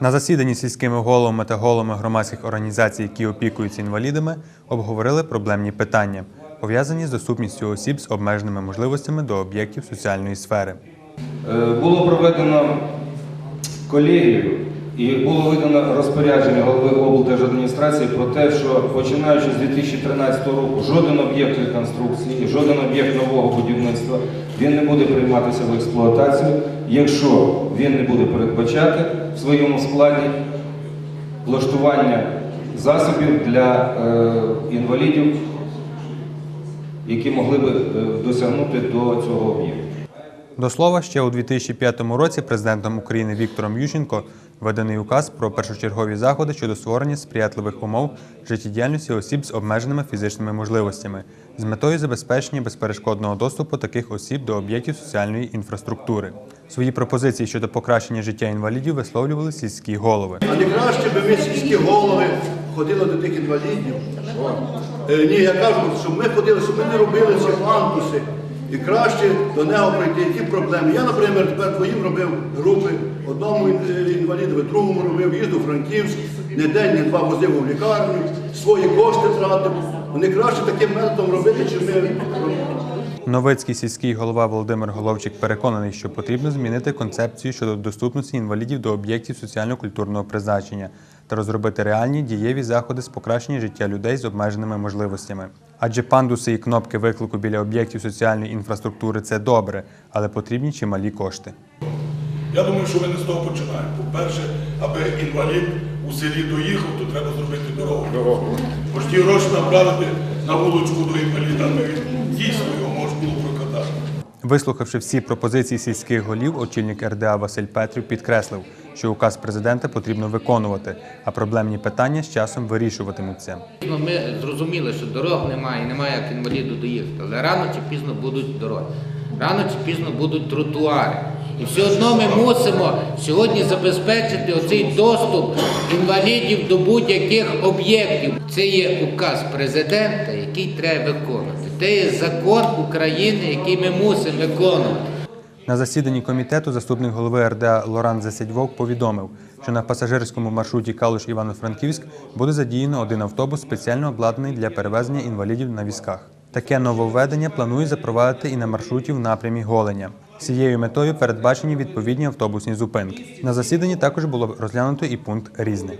На засіданні сільськими головами та головами громадських організацій, які опікуються інвалідами, обговорили проблемні питання, пов'язані з доступністю осіб з обмеженими можливостями до об'єктів соціальної сфери. Е, Було проведено колегію і було видано розпорядження голови облдержадміністрації про те, що починаючи з 2013 року жоден об'єкт реконструкції, жоден об'єкт нового будівництва він не буде прийматися в експлуатацію, якщо він не буде передбачати в своєму складі влаштування засобів для е, інвалідів, які могли би е, досягнути до цього об'єкту. До слова, ще у 2005 році президентом України Віктором Ющенко виданий указ про першочергові заходи щодо створення сприятливих умов життєдіяльності осіб з обмеженими фізичними можливостями з метою забезпечення безперешкодного доступу таких осіб до об'єктів соціальної інфраструктури. Свої пропозиції щодо покращення життя інвалідів висловлювали сільські голови. А не краще би ми сільські голови ходили до тих інвалідів. Е, Ні, я кажу, щоб ми ходили, щоб ми не робили ці пандуси. І краще до нього пройти, які проблеми. Я, наприклад, тепер твоїм робив групи, одному е, інвалідові, другому робив, їздив у Франківськ, не день, не два возив у лікарню, свої кошти тратив. Вони краще таким методом робити, чи ми. Новицький сільський голова Володимир Головчик переконаний, що потрібно змінити концепцію щодо доступності інвалідів до об'єктів соціально-культурного призначення та розробити реальні дієві заходи з покращення життя людей з обмеженими можливостями. Адже пандуси і кнопки виклику біля об'єктів соціальної інфраструктури це добре, але потрібні чималі кошти. Я думаю, що ми не з того починаємо. По-перше, аби інвалід у селі доїхав, то треба зробити дорогу. Бо ж ті гроші направити на вуличку до інваліда, він дійсно його можна було прокатати. Вислухавши всі пропозиції сільських голів, очільник РДА Василь Петрів підкреслив, що указ президента потрібно виконувати, а проблемні питання з часом вирішуватимуться. Ми зрозуміли, що дорог немає, немає як інваліду доїхати. Але рано чи пізно будуть дороги. Рано чи пізно будуть тротуари. І все одно ми мусимо сьогодні забезпечити оцей доступ інвалідів до будь-яких об'єктів. Це є указ президента, який треба виконувати. Це є закон України, який ми мусимо виконувати. На засіданні комітету заступник голови РДА Лоран Засядьвов повідомив, що на пасажирському маршруті Калуш Івано-Франківськ буде задіяно один автобус, спеціально обладнаний для перевезення інвалідів на візках. Таке нововведення планують запровадити і на маршруті в напрямі Голеня. Цією метою передбачені відповідні автобусні зупинки. На засіданні також було розглянуто і пункт різне.